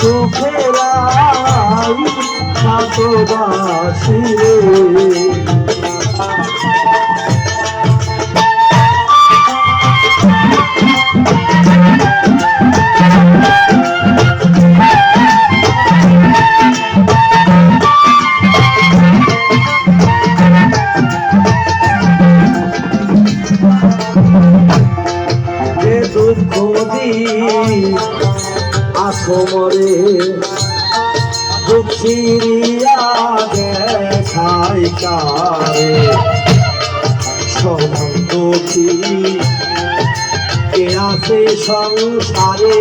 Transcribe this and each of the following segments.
সুখেরাই সাতবাসী রে। আসমরে দুঃখিরিয়া দেখাই কারে। সমান দুঃখী কে আছে সংসারে?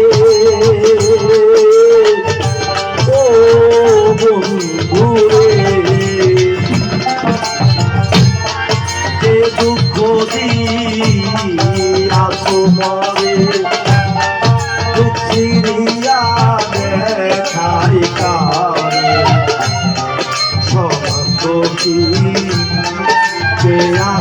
ও বন্ধুরে যে দুঃখ দিয়া তোমারে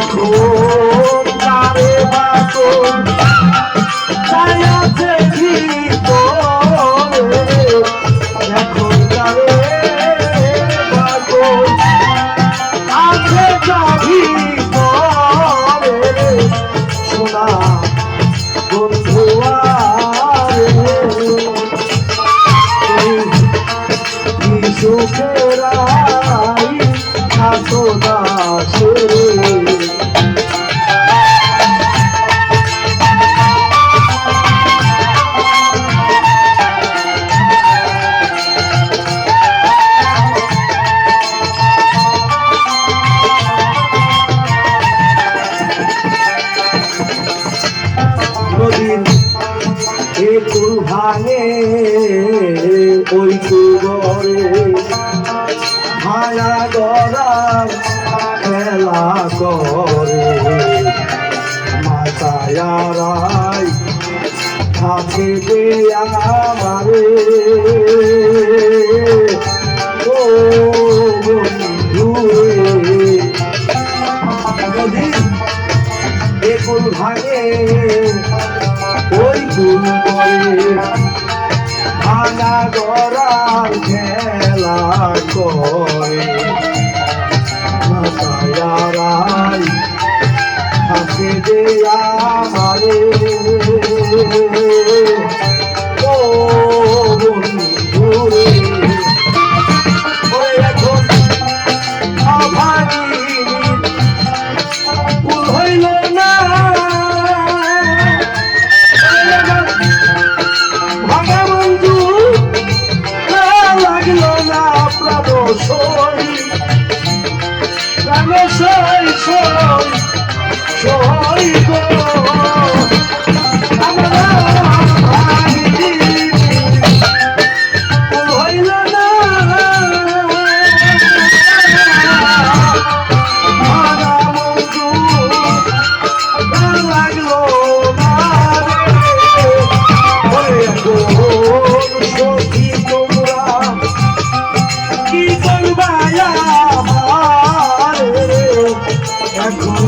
রাখো ওই কুগরে ভাঙা গড়ার খেলা করে। মাতায়ারাই থাকে দে আমারে। ও বন্ধুরে এ কুল ভাঙে, ওই কুল করে ভাঙা গড়ার খেলা করে। থাকে যে প্রাণ সই সই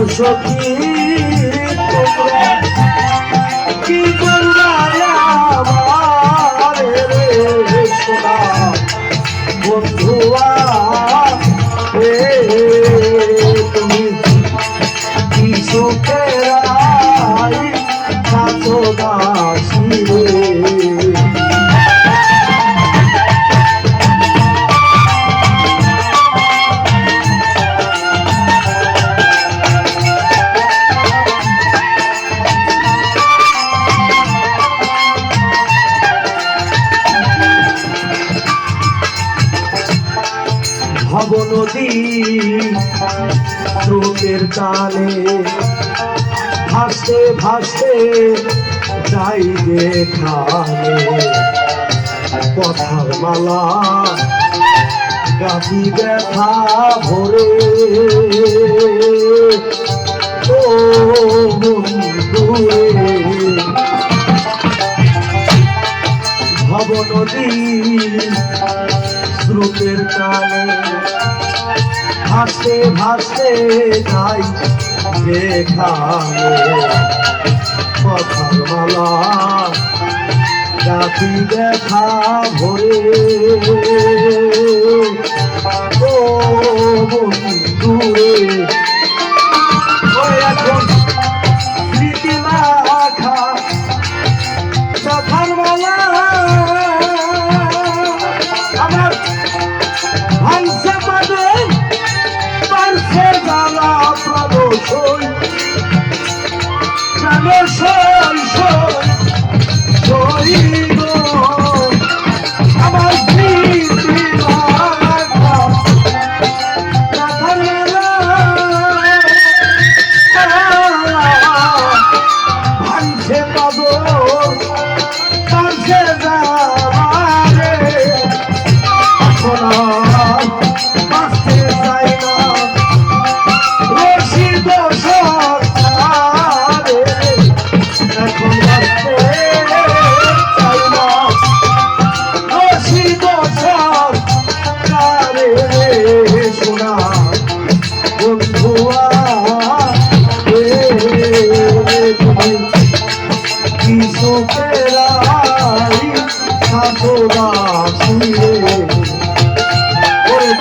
সখী তোমরা কি করবা বন্ধুয়া স্রোতের টানে ভাসতে ভাসতে যাই যেখানে কথার মালা গাছি ব্যথা ভরে। ও স্রোতের টানে ভাসতে ভাসতে যাই যেখানে কথার মালা জাতি দেখা ভরে। ও বন্ধুরে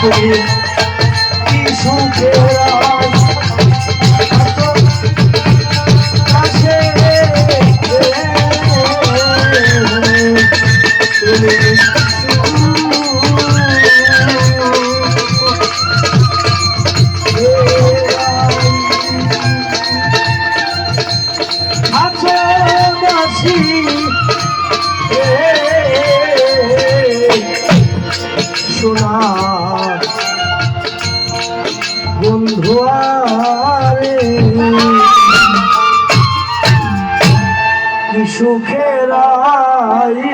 পুরি সোনা দুয়ারে। সুখেরাই